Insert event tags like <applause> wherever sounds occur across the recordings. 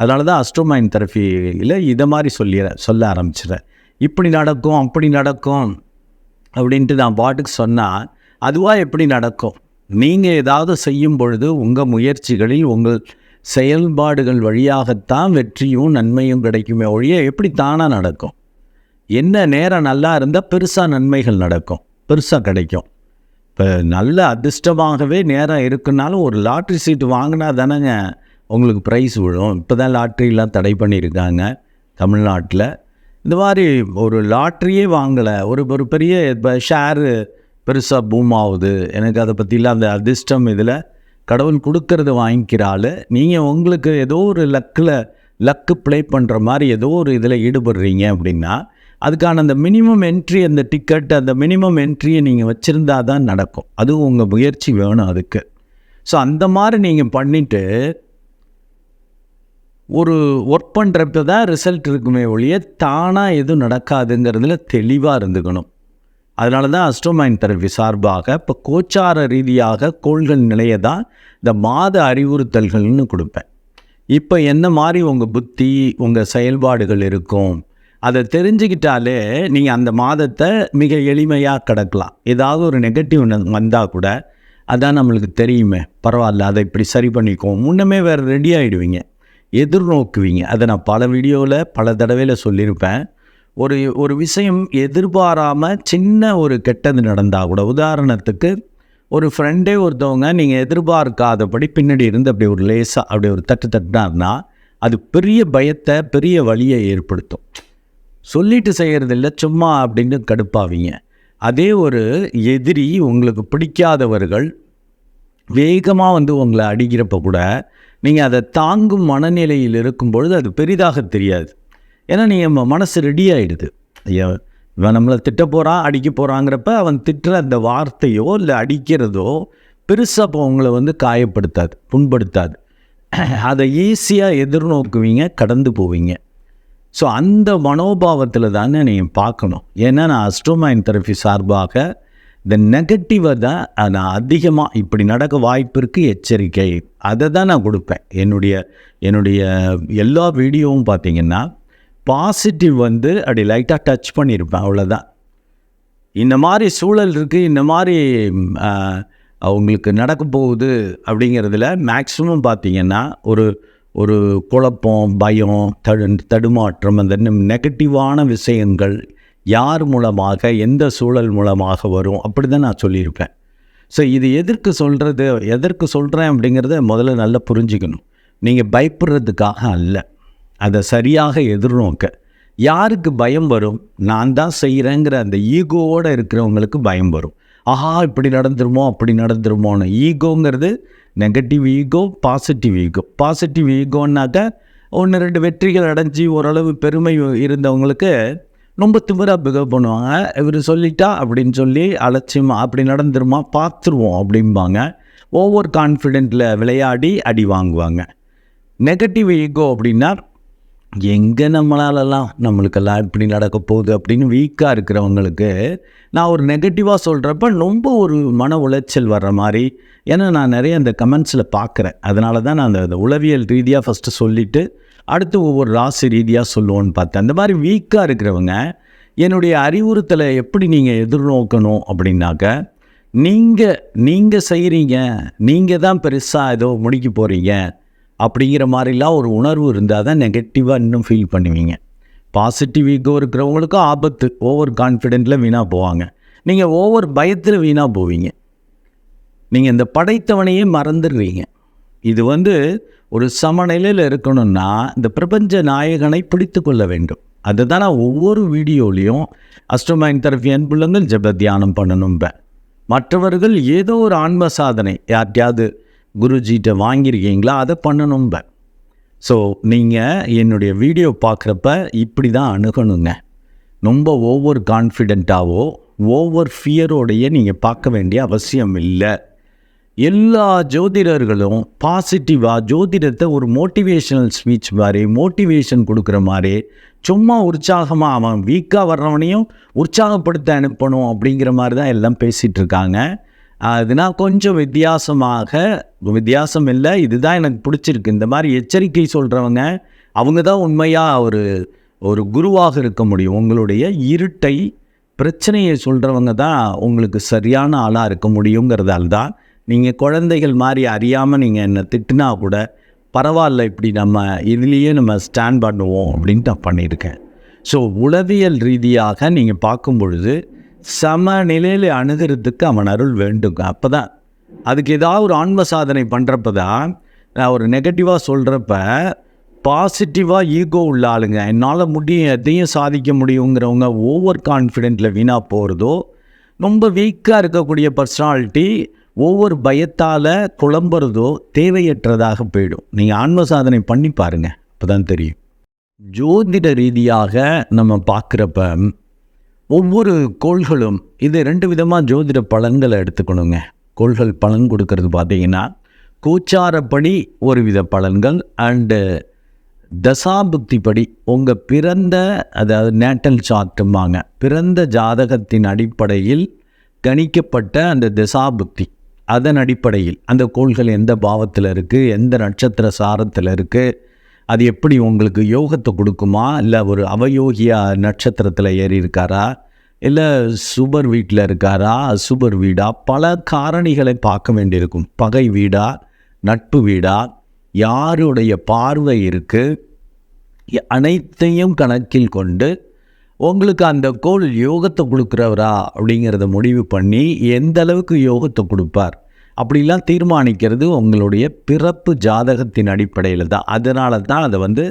அதனால தான் அஸ்ட்ரோமைன் தெரப்பியில் இதை மாதிரி சொல்லிடுறேன் சொல்ல ஆரம்பிச்சிடுறேன். இப்படி நடக்கும் அப்படி நடக்கும் அப்படின்ட்டு நான் பாட்டுக்கு சொன்னால் அதுவாக எப்படி நடக்கும்? நீங்கள் ஏதாவது செய்யும் பொழுது உங்கள் முயற்சிகளில் உங்கள் செயல்பாடுகள் வழியாகத்தான் வெற்றியும் நன்மையும் கிடைக்குமே ஒழிய எப்படி தானாக நடக்கும்? என்ன நேரம் நல்லா இருந்தால் பெருசாக நன்மைகள் நடக்கும் பெருசாக கிடைக்கும். இப்போ நல்ல அதிர்ஷ்டமாகவே நேரம் இருக்குனாலும் ஒரு லாட்ரி சீட்டு வாங்கினா தானேங்க உங்களுக்கு ப்ரைஸ் விழும். இப்போ தான் லாட்ரிலாம் தடை பண்ணியிருக்காங்க தமிழ்நாட்டில். இந்த மாதிரி ஒரு லாட்ரியே வாங்கலை. ஒரு ஒரு பெரிய இப்போ ஷேரு பெருசாக பூம் ஆகுது. எனக்கு அதை பற்றிலாம் அந்த அதிர்ஷ்டம் இதில். கடவுள் கொடுக்கறது வாங்கிக்கிறாள் நீங்கள் உங்களுக்கு ஏதோ ஒரு லக்கில் லக்கு ப்ளே பண்ணுற மாதிரி ஏதோ ஒரு இதில் ஈடுபடுறீங்க அப்படின்னா அதுக்கான அந்த மினிமம் என்ட்ரி அந்த டிக்கெட் அந்த மினிமம் என்ட்ரியை நீங்கள் வச்சுருந்தா தான் நடக்கும். அதுவும் உங்கள் முயற்சி வேணும் அதுக்கு. ஸோ அந்த மாதிரி நீங்கள் பண்ணிவிட்டு ஒரு ஒர்க் பண்ணுறப்ப தான் ரிசல்ட் இருக்குமே ஒழிய தானாக எதுவும் நடக்காதுங்கிறதுல தெளிவாக இருந்துக்கணும். அதனால தான் அஸ்ட்ரோமைன் தெரப்பி சார்பாக இப்போ கோச்சார ரீதியாக கோள்கள் நிலைய தான் இந்த மாத அறிவுறுத்தல்கள்னு கொடுப்பேன். இப்போ என்ன மாதிரி உங்கள் புத்தி உங்கள் செயல்பாடுகள் இருக்கும்? அதை தெரிஞ்சுக்கிட்டாலே நீங்கள் அந்த மாதத்தை மிக எளிமையாக கிடக்கலாம். ஏதாவது ஒரு நெகட்டிவ் வந்தால் கூட அதான் நம்மளுக்கு தெரியுமே. பரவாயில்ல அதை இப்படி சரி பண்ணிக்குவோம். முன்னமே வேறு ரெடி ஆகிடுவீங்க எதிர்நோக்குவீங்க. அதை நான் பல வீடியோவில் பல தடவையில் சொல்லியிருப்பேன். ஒரு ஒரு விஷயம் எதிர்பாராமல் சின்ன ஒரு கெட்டது நடந்தால் கூட உதாரணத்துக்கு ஒரு ஃப்ரெண்டே ஒருத்தவங்க நீங்கள் எதிர்பார்க்காதபடி பின்னாடி இருந்து அப்படி ஒரு லேசாக அப்படி ஒரு தட்டு தட்டினார்னா அது பெரிய பயத்தை பெரிய வழியை ஏற்படுத்தும். சொல்லிட்டு செய்கிறது இல்லை சும்மா அப்படின்னு கடுப்பாவீங்க. அதே ஒரு எதிரி உங்களுக்கு பிடிக்காதவர்கள் வேகமாக வந்து உங்களை அடிக்கிறப்ப கூட நீங்கள் அதை தாங்கும் மனநிலையில் இருக்கும் பொழுது அது பெரிதாக தெரியாது. ஏன்னா நீங்கள் மனசு ரெடி ஆகிடுது இவன் நம்மளை திட்ட போகிறான் அடிக்க போகிறாங்கிறப்ப அவன் திட்டுற அந்த வார்த்தையோ இல்லை அடிக்கிறதோ பெருசாக இப்போ உங்களை வந்து காயப்படுத்தாது புண்படுத்தாது. <clears throat> அதை ஈஸியாக எதிர்நோக்குவீங்க கடந்து போவீங்க. ஸோ அந்த மனோபாவத்தில் தானே நீங்கள் பார்க்கணும். ஏன்னா நான் அஸ்ட்ரோமைன் தெரப்பி சார்பாக இந்த நெகட்டிவை தான் நான் அதிகமாக இப்படி நடக்க வாய்ப்பு இருக்குது எச்சரிக்கை. அதை தான் நான் கொடுப்பேன். என்னுடைய என்னுடைய எல்லா வீடியோவும் பார்த்திங்கன்னா பாசிட்டிவ் வந்து அப்படி லைட்டாக டச் பண்ணியிருப்பேன் அவ்வளோதான் இந்த மாதிரி சூழல் இருக்குது இந்த மாதிரி அவங்களுக்கு நடக்க போகுது அப்படிங்கிறதுல மேக்ஸிமம் பார்த்திங்கன்னா ஒரு ஒரு குழப்பம் பயம் தடு தடுமாற்றம் அந்த நெகட்டிவான விஷயங்கள் யார் மூலமாக எந்த சூழல் மூலமாக வரும்? அப்படி தான் நான் சொல்லியிருப்பேன். ஸோ இது எதற்கு சொல்கிறது எதற்கு சொல்கிறேன் அப்படிங்கிறத முதல்ல நல்லா புரிஞ்சுக்கணும். நீங்கள் பயப்படுறதுக்காக அல்ல. அதை சரியாக எதிர்நோக்க. யாருக்கு பயம் வரும்? நான் தான் செய்கிறேங்கிற அந்த ஈகோவோடு இருக்கிறவங்களுக்கு பயம் வரும். ஆஹா இப்படி நடந்துருமோ அப்படி நடந்துருமோன்னு. ஈகோங்கிறது negative ego positive ego. Positive ஈகோன்னாக்க ஒன்று ரெண்டு வெற்றிகள் அடைஞ்சி ஓரளவு பெருமை இருந்தவங்களுக்கு ரொம்ப திமிராக பிகவ் பண்ணுவாங்க. இவர் சொல்லிட்டா அப்படின்னு சொல்லி அலட்சியமாக அப்படி நடந்துருமா பார்த்துருவோம் அப்படிம்பாங்க. ஓவர் கான்ஃபிடென்ட்டில் விளையாடி அடி வாங்குவாங்க. நெகட்டிவ் ஈகோ அப்படின்னா எங்கே நம்மளாலலாம் நம்மளுக்கெல்லாம் இப்படி நடக்க போகுது? அப்படின்னு வீக்காக இருக்கிறவங்களுக்கு நான் ஒரு நெகட்டிவாக சொல்கிறப்ப ரொம்ப ஒரு மன உளைச்சல் வர்ற மாதிரி ஏன்னா நான் நிறைய அந்த கமெண்ட்ஸில் பார்க்குறேன். அதனால தான் நான் அந்த உளவியல் ரீதியாக ஃபஸ்ட்டு சொல்லிவிட்டு அடுத்து ஒவ்வொரு ராசி ரீதியாக சொல்லுவோன்னு பார்த்தேன். அந்த மாதிரி வீக்காக இருக்கிறவங்க என்னுடைய அறிவுறுத்தலை எப்படி நீங்கள் எதிர்நோக்கணும் அப்படின்னாக்க நீங்கள் நீங்கள் செய்கிறீங்க நீங்கள் தான் பெருசாக ஏதோ முடிக்க போகிறீங்க அப்படிங்கிற மாதிரிலாம் ஒரு உணர்வு இருந்தால் தான் நெகட்டிவாக இன்னும் ஃபீல் பண்ணுவீங்க. பாசிட்டிவ் ஈகோ இருக்கிறவங்களுக்கும் ஆபத்து ஓவர் கான்ஃபிடென்ட்டில் வீணாக போவாங்க. நீங்கள் ஓவர் பயத்தில் வீணாக போவீங்க. நீங்கள் இந்த படைத்தவனையே மறந்துடுவீங்க இது வந்து ஒரு சமநிலையில் இருக்கணும்னா இந்த பிரபஞ்ச நாயகனை பிடித்து கொள்ள வேண்டும். அதுதான் நான் ஒவ்வொரு வீடியோலையும் அஸ்ட்ரோமைன் தெரப்பி அன்புள்ளங்கள் ஜப தியானம் பண்ணணும்பேன் மற்றவர்கள் ஏதோ ஒரு ஆன்ம சாதனை யார்ட்டையாவது குருஜிகிட்ட வாங்கியிருக்கீங்களா அதை பண்ணணும்பேன் ஸோ நீங்கள் என்னுடைய வீடியோ பார்க்குறப்ப இப்படி தான் அணுகணுங்க. ரொம்ப ஓவர் கான்ஃபிடெண்ட்டாகவோ ஓவர் ஃபியரோடைய நீங்கள் பார்க்க வேண்டிய அவசியம் இல்லை. எல்லா ஜோதிடர்களும் பாசிட்டிவாக ஜோதிடத்தை ஒரு மோட்டிவேஷனல் ஸ்பீச் மாதிரி மோட்டிவேஷன் கொடுக்குற மாதிரி சும்மா உற்சாகமாக அவன் வீக்காக வர்றவனையும் உற்சாகப்படுத்த அனுப்பணும் அப்படிங்கிற மாதிரி தான் எல்லாம் பேசிகிட்டு இருக்காங்க. அதனால் கொஞ்சம் வித்தியாசமாக வித்தியாசம் இல்லை இதுதான் எனக்கு பிடிச்சிருக்கு. இந்த மாதிரி எச்சரிக்கை சொல்கிறவங்க அவங்க தான் உண்மையாக ஒரு ஒரு குருவாக இருக்க முடியும். உங்களுடைய இருட்டை பிரச்சனையை சொல்கிறவங்க தான் உங்களுக்கு சரியான ஆளாக இருக்க முடியுங்கிறதால தான் நீங்கள் குழந்தைகள் மாதிரி அறியாமல் நீங்கள் என்னை திட்டினா கூட பரவாயில்ல இப்படி நம்ம இதுலேயே நம்ம ஸ்டாண்ட் பண்ணுவோம் அப்படின்ட்டு நான் பண்ணியிருக்கேன். ஸோ உளவியல் ரீதியாக நீங்கள் பார்க்கும் பொழுது சமநிலையில் அணுகிறதுக்கு அவன் அருள் வேண்டுங்க அப்போ தான் அதுக்கு ஏதாவது ஒரு ஆன்ம சாதனை பண்ணுறப்ப தான் நான் ஒரு நெகட்டிவாக சொல்கிறப்ப பாசிட்டிவாக ஈகோ உள்ள ஆளுங்க என்னால் முடியும் எதையும் சாதிக்க முடியுங்கிறவங்க ஓவர் கான்ஃபிடென்ட்டில் வீணாக போகிறதோ ரொம்ப வீக்காக இருக்கக்கூடிய பர்சனாலிட்டி ஒவ்வொரு பயத்தால் குழம்புறதோ தேவையற்றதாக போயிடும். நீங்கள் ஆன்ம சாதனை பண்ணி பாருங்கள் அப்போ தான் தெரியும். ஜோதிட ரீதியாக நம்ம பார்க்குறப்ப ஒவ்வொரு கோள்களும் இது ரெண்டு விதமாக ஜோதிட பலன்களை எடுத்துக்கணுங்க. கோள்கள் பலன் கொடுக்கறது பார்த்தீங்கன்னா கூச்சாரப்படி ஒரு வித பலன்கள் அண்டு தசாபுக்திப்படி உங்கள் பிறந்த அதாவது நேட்டல் சார்ட்டும்பாங்க பிறந்த ஜாதகத்தின் அடிப்படையில் கணிக்கப்பட்ட அந்த தசாபுக்தி. அதன் அடிப்படையில் அந்த கோள்கள் எந்த பாவத்தில் இருக்குது எந்த நட்சத்திர சாரத்தில் இருக்குது அது எப்படி உங்களுக்கு யோகத்தை கொடுக்குமா? இல்லை ஒரு அவயோகியா நட்சத்திரத்தில் ஏறி இருக்காரா? இல்லை சுபர் வீட்டில் இருக்காரா? சுபர் வீடா? பல காரணிகளை பார்க்க வேண்டியிருக்கும். பகை வீடா? நட்பு வீடா? யாருடைய பார்வை இருக்குது அனைத்தையும் கணக்கில் கொண்டு உங்களுக்கு அந்த கோள் யோகத்தை கொடுக்குறவரா அப்படிங்கிறத முடிவு பண்ணி எந்த அளவுக்கு யோகத்தை கொடுப்பார்? அப்படிலாம் தீர்மானிக்கிறது உங்களுடைய பிறப்பு ஜாதகத்தின் அடிப்படையில் தான். அதனால தான் அதை வந்து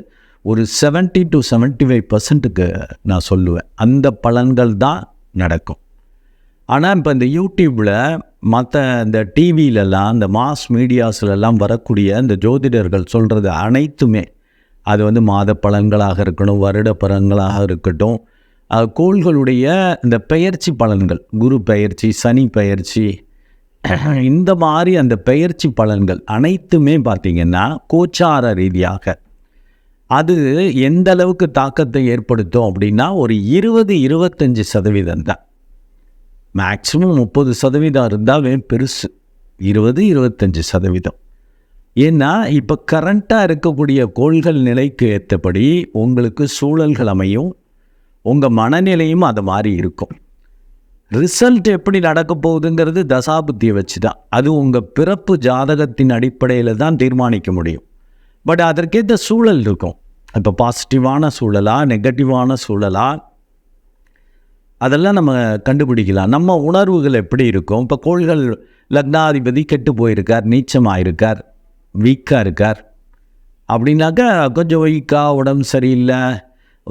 ஒரு செவன்ட்டி டு செவன்ட்டி ஃபைவ் பர்சன்ட்டுக்கு நான் சொல்லுவேன். அந்த பலன்கள் தான் நடக்கும். ஆனால் இப்போ இந்த யூடியூப்பில் மற்ற இந்த டிவியிலலாம் இந்த மாஸ் மீடியாஸ்லலாம் வரக்கூடிய இந்த ஜோதிடர்கள் சொல்கிறது அனைத்துமே. அது வந்து மாத பலன்களாக இருக்கணும் வருட பலன்களாக இருக்கட்டும் கோள்களுடைய இந்த பெயர்ச்சி பலன்கள் குரு பெயர்ச்சி சனி பெயர்ச்சி <clears throat> இந்த மாதிரி அந்த பெயர்ச்சி பலன்கள் அனைத்துமே பார்த்திங்கன்னா கோச்சார ரீதியாக. அது எந்த அளவுக்கு தாக்கத்தை ஏற்படுத்தும் அப்படின்னா ஒரு இருபது இருபத்தஞ்சி சதவீதம் தான். மேக்சிமம் முப்பது சதவீதம் இருந்தாவே பெருசு. இருபது இருபத்தஞ்சி சதவீதம். ஏன்னா இப்போ கரண்ட்டாக இருக்கக்கூடிய கோள்கள் நிலைக்கு ஏற்றபடி உங்களுக்கு சூழல்கள் அமையும் உங்கள் மனநிலையும் அது மாதிரி இருக்கும். ரிசல்ட் எப்படி நடக்க போகுதுங்கிறது தசாபுத்தியை வச்சு தான் அது உங்கள் பிறப்பு ஜாதகத்தின் அடிப்படையில் தான் தீர்மானிக்க முடியும். பட் அதற்கேற்ற சூழல் இருக்கும். இப்போ பாசிட்டிவான சூழலா நெகட்டிவான சூழலா? அதெல்லாம் நம்ம கண்டுபிடிக்கலாம். நம்ம உணர்வுகள் எப்படி இருக்கும்? இப்போ கோள்கள் லக்னாதிபதி கெட்டு போயிருக்கார் நீச்சமாக இருக்கார் வீக்காக இருக்கார். அப்படின்னாக்கா கொஞ்சம் வீக்காக உடம்பு சரியில்லை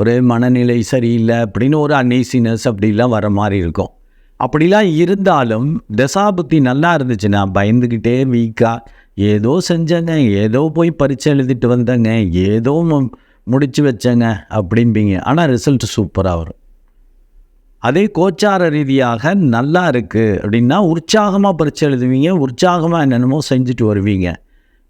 ஒரு மனநிலை சரியில்லை அப்படின்னு ஒரு அன்னீசினஸ் அப்படிலாம் வர மாதிரி இருக்கும். அப்படிலாம் இருந்தாலும் தசாபுத்தி நல்லா இருந்துச்சுன்னா பயந்துக்கிட்டே வீக்காக ஏதோ செஞ்சேங்க ஏதோ போய் பரீட்சை எழுதிட்டு வந்தேங்க ஏதோ முடிச்சு வச்சேங்க அப்படிம்பீங்க. ஆனால் ரிசல்ட் சூப்பராக வரும். அதே கோச்சார ரீதியாக நல்லா இருக்குது அப்படின்னா உற்சாகமாக பரீட்சை எழுதுவீங்க உற்சாகமாக என்னென்னமோ செஞ்சுட்டு வருவீங்க.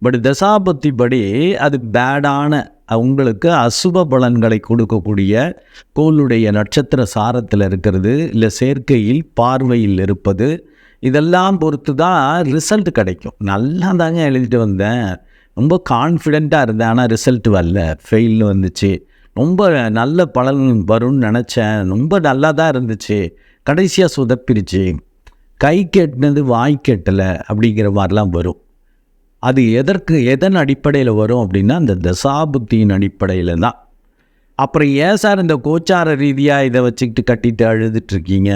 பட் தசாபத்தி படி அது பேடான உங்களுக்கு அசுப பலன்களை கொடுக்கக்கூடிய கோளுடைய நட்சத்திர சாரத்தில் இருக்கிறது இல்லை சேர்க்கையில் பார்வையில் இருப்பது இதெல்லாம் பொறுத்து தான் ரிசல்ட் கிடைக்கும். நல்லா தாங்க எழுதிட்டு வந்தேன். ரொம்ப கான்ஃபிடெண்ட்டாக இருந்தேன் ஆனால் ரிசல்ட் வரல. ஃபெயில்னு வந்துச்சு. ரொம்ப நல்ல பலன் வரும்னு நினச்சேன். ரொம்ப நல்லா தான் இருந்துச்சு. கடைசியாக சொதப்பிருச்சு. கை கெட்டினது வாய் கெட்டலை அப்படிங்கிற மாதிரிலாம் வரும். அது எதற்கு எதன் அடிப்படையில் வரும் அப்படின்னா அந்த தசாபுத்தியின் அடிப்படையில் தான். அப்புறம் ஏன் சார் இந்த கோச்சார ரீதியாக இதை வச்சுக்கிட்டு கட்டிட்டு அழுதுட்ருக்கீங்க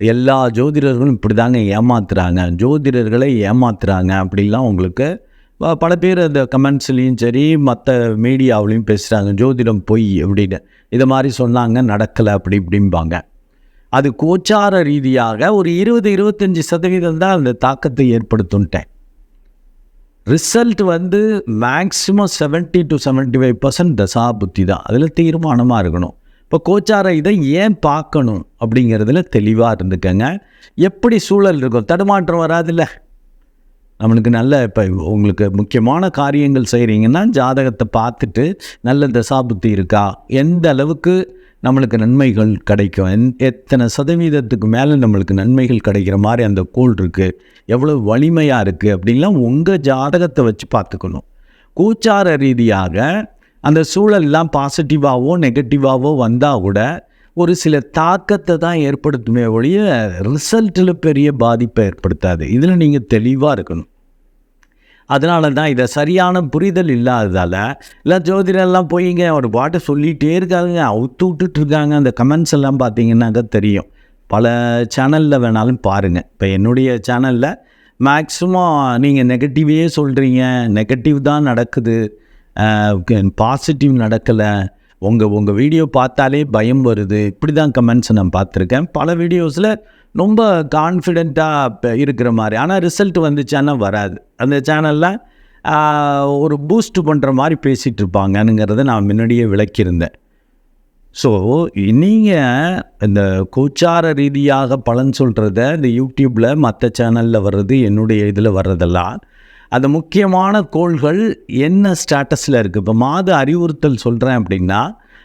எல்லா ஜோதிடர்களும் இப்படி தாங்க ஏமாத்துறாங்க. ஜோதிடர்களை ஏமாத்துறாங்க அப்படிலாம் உங்களுக்கு பல பேர் அந்த கமெண்ட்ஸ்லேயும் சரி மற்ற மீடியாவிலையும் பேசுகிறாங்க ஜோதிடம் பொய் அப்படின்னு. இதை மாதிரி சொன்னாங்க நடக்கலை அப்படி இப்படிம்பாங்க. அது கோச்சார ரீதியாக ஒரு இருபது இருபத்தஞ்சி சதவீதம் தான் அந்த தாக்கத்தை ஏற்படுத்துன்ட்டேன். ரிசல்ட் வந்து மேக்ஸிமம் 70 டு 75% ஃபைவ் பர்சன்ட் தசா புத்தி தான். அதில் தீர்மானமாக இருக்கணும். இப்போ கோச்சார இதை ஏன் பார்க்கணும் அப்படிங்கிறதுல தெளிவாக இருந்துக்கங்க. எப்படி சூழல் இருக்கும் தடுமாற்றம் வராதுல்ல. நம்மளுக்கு நல்ல இப்போ உங்களுக்கு முக்கியமான காரியங்கள் செய்கிறீங்கன்னா ஜாதகத்தை பார்த்துட்டு நல்ல தசாபுத்தி இருக்கா? எந்த அளவுக்கு நம்மளுக்கு நன்மைகள் கிடைக்கும். எத்தனை சதவீதத்துக்கு மேலே நம்மளுக்கு நன்மைகள் கிடைக்கிற மாதிரி அந்த கோல் இருக்குது எவ்வளோ வலிமையாக இருக்குது அப்படின்லாம் உங்கள் ஜாதகத்தை வச்சு பார்த்துக்கணும். கூச்சார ரீதியாக அந்த சூழல்லாம் பாசிட்டிவாகவோ நெகட்டிவாகவோ வந்தால் கூட ஒரு சில தாக்கத்தை தான் ஏற்படுத்துமே ஒழிய ரிசல்ட்டில் பெரிய பாதிப்பை ஏற்படுத்தாது. இதில் நீங்கள் தெளிவாக இருக்கணும். அதனால தான் இதை சரியான புரிதல் இல்லாததால் இல்லை ஜோதிடெல்லாம் போயிங்க ஒரு பாட்டை சொல்லிகிட்டே இருக்காங்க அவுத்து விட்டுட்ருக்காங்க அந்த கமெண்ட்ஸ் எல்லாம் பார்த்தீங்கன்னாக்கா தெரியும். பல சேனலில் வேணாலும் பாருங்கள் இப்போ என்னுடைய சேனலில் மேக்ஸிமம் நீங்கள் நெகட்டிவே சொல்கிறீங்க நெகட்டிவ் தான் நடக்குது. பாசிட்டிவ் நடக்கலை. உங்கள் உங்கள் வீடியோ பார்த்தாலே பயம் வருது. இப்படி தான் கமெண்ட்ஸ் நான் பார்த்துருக்கேன். பல வீடியோஸில் ரொம்ப கான்ஃபிடெண்ட்டாக இருக்கிற மாதிரி. ஆனால் ரிசல்ட் வந்துச்சான்னா வராது. அந்த சேனலில் ஒரு பூஸ்ட் பண்ணுற மாதிரி பேசிகிட்டு இருப்பாங்கனுங்கிறத நான் முன்னாடியே விளக்கியிருந்தேன். ஸோ நீங்கள் இந்த கோச்சார ரீதியாக பலன் சொல்கிறத இந்த யூடியூப்பில் மற்ற சேனலில் வர்றது என்னுடைய இதில் வர்றதெல்லாம் அந்த முக்கியமான கோள்கள் என்ன ஸ்டேட்டஸில் இருக்குது இப்போ மாத அறிவுறுத்தல் சொல்கிறேன் அப்படின்னா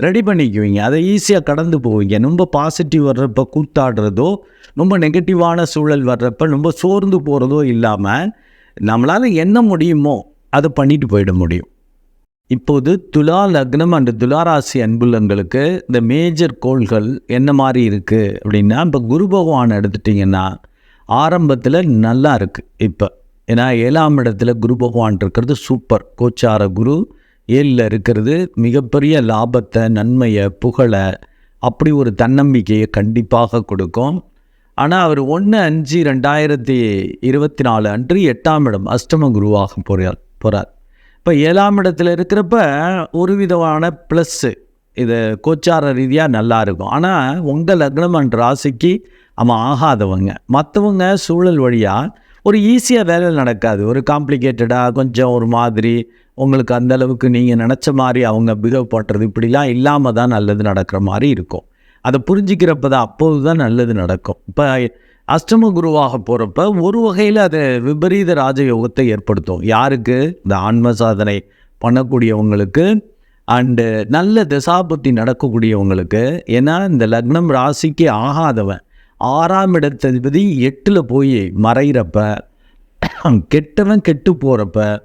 ரெடி பண்ணிக்குவீங்க. அதை ஈஸியாக கடந்து போவீங்க. ரொம்ப பாசிட்டிவ் வர்றப்போ கூத்தாடுறதோ ரொம்ப நெகட்டிவான சூழல் வர்றப்ப ரொம்ப சோர்ந்து போகிறதோ இல்லாமல் நம்மளால் என்ன முடியுமோ அதை பண்ணிட்டு போயிட முடியும். இப்போது துலா லக்னம் அண்ட் துலாராசி அன்புள்ளங்களுக்கு இந்த மேஜர் கோள்கள் என்ன மாதிரி இருக்குது அப்படின்னா இப்போ குரு பகவான் எடுத்துட்டிங்கன்னா ஆரம்பத்தில் நல்லா இருக்குது இப்போ ஏன்னா ஏழாம் இடத்துல குரு பகவான் இருக்கிறது சூப்பர் கோச்சார குரு ஏழில் இருக்கிறது மிகப்பெரிய லாபத்தை நன்மையை புகழை அப்படி ஒரு தன்னம்பிக்கையை கண்டிப்பாக கொடுக்கும். ஆனால் அவர் ஒன்று அஞ்சு ரெண்டாயிரத்தி இருபத்தி நாலு அன்று எட்டாம் இடம் அஷ்டம குருவாக போகிறார் போகிறார் இப்போ ஏழாம் இடத்துல இருக்கிறப்ப ஒரு விதமான ப்ளஸ்ஸு இது கோச்சார ரீதியாக நல்லா இருக்கும். ஆனால் உங்கள் லக்னம் அண்ட் ராசிக்கு அவன் ஆகாதவங்க. மற்றவங்க சூழல் வழியாக ஒரு ஈஸியாக வேலை நடக்காது. ஒரு காம்ப்ளிகேட்டடாக கொஞ்சம் ஒரு மாதிரி. உங்களுக்கு அந்த அளவுக்கு நீங்கள் நினச்ச மாதிரி அவங்க பிஹேவ் பண்ணுறது இப்படிலாம் இல்லாமல் தான் நல்லது நடக்கிற மாதிரி இருக்கும். அதை புரிஞ்சிக்கிறப்ப தான் அப்போது தான் நல்லது நடக்கும். இப்போ அஷ்டம குருவாக போகிறப்ப ஒரு வகையில் அது விபரீத ராஜயோகத்தை ஏற்படுத்தும். யாருக்கு? இந்த ஆன்ம சாதனை பண்ணக்கூடியவங்களுக்கு. அண்டு நல்ல திசாபுத்தி நடக்கக்கூடியவங்களுக்கு. ஏன்னா இந்த லக்னம் ராசிக்கு ஆகாதவன். ஆறாம் இடத்ததிபதி எட்டில் போய் மறைகிறப்ப கெட்டவன் கெட்டு போகிறப்ப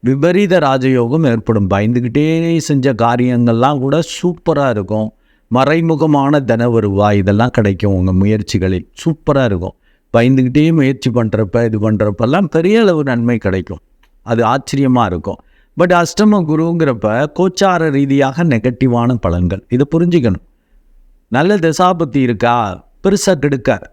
விபரீத ராஜயோகம் ஏற்படும். பயந்துக்கிட்டே செஞ்ச காரியங்கள்லாம் கூட சூப்பராக இருக்கும். மறைமுகமான தன வருவாய் இதெல்லாம் கிடைக்கும் உங்கள் முயற்சிகளில். சூப்பராக இருக்கும். பயந்துக்கிட்டே முயற்சி பண்ணுறப்ப இது பண்ணுறப்பெல்லாம் பெரிய அளவு நன்மை கிடைக்கும். அது ஆச்சரியமாக இருக்கும். பட் அஷ்டம குருங்கிறப்ப கோச்சார ரீதியாக நெகட்டிவான பலன்கள். இதை புரிஞ்சுக்கணும். நல்ல தசாபத்தி இருக்கா? பெருசாக கெடுக்காது.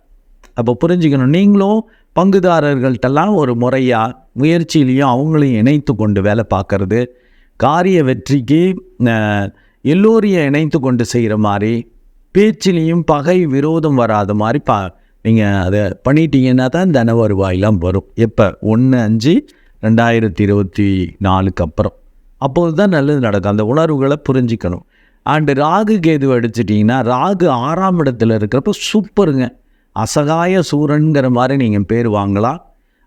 அப்போ புரிஞ்சுக்கணும். நீங்களும் பங்குதாரர்கள்ட்டெல்லாம் ஒரு முறையாக முயற்சியிலையும் அவங்களையும் இணைத்து கொண்டு வேலை பார்க்கறது காரிய வெற்றிக்கு எல்லோரையும் இணைத்து கொண்டு செய்கிற மாதிரி பேச்சிலையும் பகை விரோதம் வராத மாதிரி பா நீங்கள் அதை பண்ணிட்டீங்கன்னா தான் தன வருவாயெல்லாம் வரும். எப்போ? ஒன்று அஞ்சு ரெண்டாயிரத்தி இருபத்தி நாலுக்கு அப்புறம். அப்போது தான் நல்லது நடக்கும். அந்த உணர்வுகளை புரிஞ்சிக்கணும். அண்டு ராகு கேது அடிச்சிட்டிங்கன்னா ராகு ஆறாம் இடத்துல இருக்கிறப்ப சூப்பருங்க அசகாய சூரனுங்கிற மாதிரி நீங்கள் பேர் வாங்கலாம்.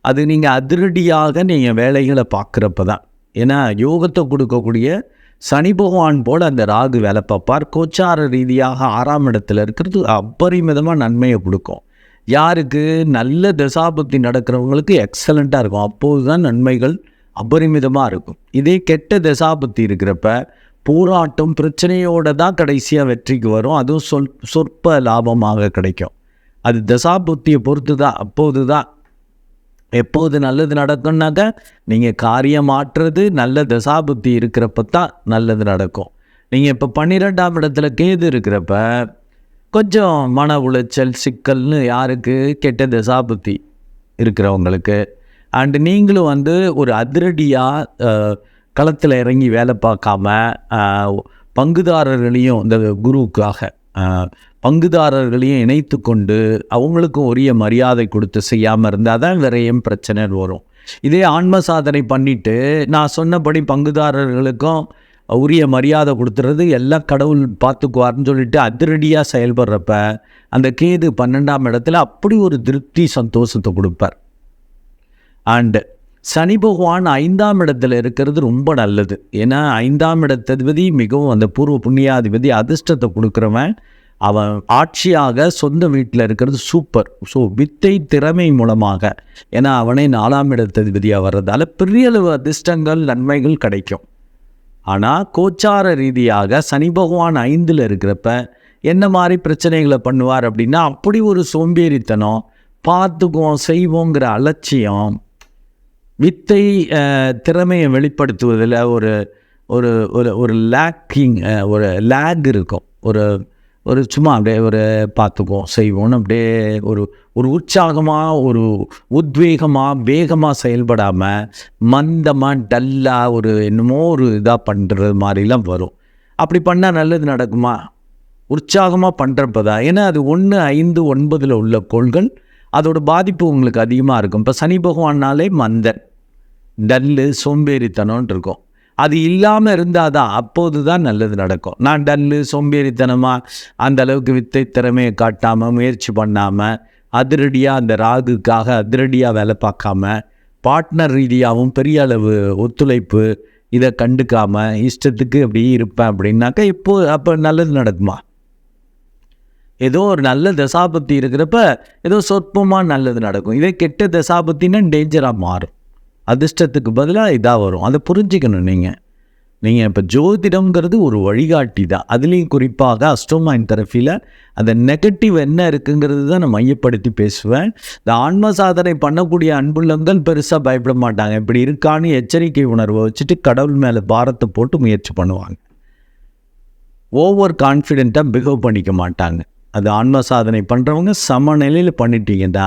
அது நீங்கள் அதிரடியாக நீங்கள் வேலைகளை பார்க்குறப்ப தான் ஏன்னா யோகத்தை கொடுக்கக்கூடிய சனி பகவான் போல் அந்த ராகு வேலை பார்ப்பார். கோச்சார ரீதியாக ஆறாம் இடத்துல இருக்கிறது அபரிமிதமாக நன்மையை கொடுக்கும். யாருக்கு? நல்ல தசாபக்தி நடக்கிறவங்களுக்கு எக்ஸலண்ட்டாக இருக்கும். அப்போது தான் நன்மைகள் அபரிமிதமாக இருக்கும். இதே கெட்ட தசாபக்தி இருக்கிறப்ப போராட்டம் பிரச்சனையோடு தான் கடைசியாக வெற்றிக்கு வரும். அதுவும் சொல் சொற்ப லாபமாக கிடைக்கும். அது தசாபுத்தியை பொறுத்து தான் அப்போது தான் எப்போது நல்லது நடக்கும்னாக்க நீங்கள் காரியம் மாற்றுறது நல்ல தசாபுத்தி இருக்கிறப்ப தான் நல்லது நடக்கும். நீங்கள் இப்போ பன்னிரெண்டாம் இடத்துல கேது இருக்கிறப்ப கொஞ்சம் மன உளைச்சல் சிக்கல்னு யாருக்கு கெட்ட தசாபுத்தி இருக்கிறவங்களுக்கு. அண்டு நீங்களும் வந்து ஒரு அதிரடியாக களத்தில் இறங்கி வேலை பார்க்காம பங்குதாரர்களையும் இந்த குருவுக்காக பங்குதாரர்களையும் இணைத்து கொண்டு அவங்களுக்கும் உரிய மரியாதை கொடுத்து செய்யாமல் இருந்தால் தான் நிறைய பிரச்சனை வரும். இதே ஆன்ம சாதனை பண்ணிவிட்டு நான் சொன்னபடி பங்குதாரர்களுக்கும் உரிய மரியாதை கொடுத்துறது எல்லாம் கடவுள் பார்த்துக்குவார்னு சொல்லிட்டு அதிரடியாக செயல்படுறப்ப அந்த கேது பன்னெண்டாம் இடத்துல அப்படி ஒரு திருப்தி சந்தோஷத்தை கொடுப்பார். அண்டு சனி பகவான் ஐந்தாம் இடத்துல இருக்கிறது ரொம்ப நல்லது. ஏன்னா ஐந்தாம் இடத்ததிபதி மிகவும் அந்த பூர்வ புண்ணியாதிபதி அதிர்ஷ்டத்தை கொடுக்குறவன். அவன் ஆட்சியாக சொந்த வீட்டில் இருக்கிறது சூப்பர். ஸோ வித்தை திறமை மூலமாக. ஏன்னா அவனே நாலாம் இடத்ததிபதியாக வர்றதால பெரிய அளவு அதிர்ஷ்டங்கள் நன்மைகள் கிடைக்கும். ஆனால் கோச்சார ரீதியாக சனி பகவான் ஐந்தில் இருக்கிறப்ப என்ன மாதிரி பிரச்சனைகளை பண்ணுவார் அப்படின்னா அப்படி ஒரு சோம்பேறித்தனம் பார்த்துக்குவோம் செய்வோங்கிற அலட்சியம் வித்தை திறமையை வெளிப்படுத்துவதில் ஒரு ஒரு ஒரு ஒரு லேக்கிங் ஒரு லேக் இருக்கும். ஒரு ஒரு சும்மா அப்படியே ஒரு பார்த்துக்குவோம் செய்வோம்னு அப்படியே ஒரு ஒரு உற்சாகமாக ஒரு உத்வேகமாக வேகமாக செயல்படாமல் மந்தமாக டல்லாக ஒரு என்னமோ ஒரு இதாக பண்ணுறது மாதிரிலாம் வரும். அப்படி பண்ணால் நல்லது நடக்குமா? உற்சாகமாக பண்ணுறப்ப தான் ஏன்னா அது ஒன்று ஐந்து ஒன்பதில் உள்ள கோள்கள் அதோட பாதிப்பு உங்களுக்கு அதிகமாக இருக்கும். இப்போ சனி பகவான்னாலே மந்தன். டல்லு சோம்பேறித்தனம்னு இருக்கும் அது இல்லாமல் இருந்தால் தான் அப்போது தான் நல்லது நடக்கும். நான் டல்லு சோம்பேறித்தனமாக அந்த அளவுக்கு வித்தை திறமையை காட்டாமல் முயற்சி பண்ணாமல் அதிரடியாக அந்த ராகுக்காக அதிரடியாக வேலை பார்க்காம பார்ட்னர் ரீதியாகவும் பெரிய அளவு ஒத்துழைப்பு இதை கண்டுக்காமல் இஷ்டத்துக்கு அப்படி இருப்பேன் அப்படின்னாக்கா இப்போ அப்போ நல்லது நடக்குமா? ஏதோ ஒரு நல்ல தசாபத்தி இருக்கிறப்ப ஏதோ சொற்பமாக நல்லது நடக்கும். இதே கெட்ட தசாபத்தின்னா டேஞ்சராக மாறும். அதிர்ஷ்டத்துக்கு பதிலாக இதாக வரும். அதை புரிஞ்சுக்கணும் நீங்கள் நீங்கள் இப்போ ஜோதிடம்ங்கிறது ஒரு வழிகாட்டி தான். அதுலேயும் குறிப்பாக அஸ்டோமைன் தெரப்பியில் அந்த நெகட்டிவ் என்ன இருக்குங்கிறது தான் நான் மையப்படுத்தி பேசுவேன். இந்த ஆன்ம சாதனை பண்ணக்கூடிய அன்புள்ளங்கள் பெருசாக பயப்பட மாட்டாங்க. இப்படி இருக்கான்னு எச்சரிக்கை உணர்வை வச்சுட்டு கடவுள் மேலே பாரத்தை போட்டு முயற்சி பண்ணுவாங்க. ஓவர் கான்ஃபிடெண்ட்டாக பிஹேவ் பண்ணிக்க மாட்டாங்க. அது ஆன்ம சாதனை பண்ணுறவங்க சமநிலையில் பண்ணிட்டீங்கன்னா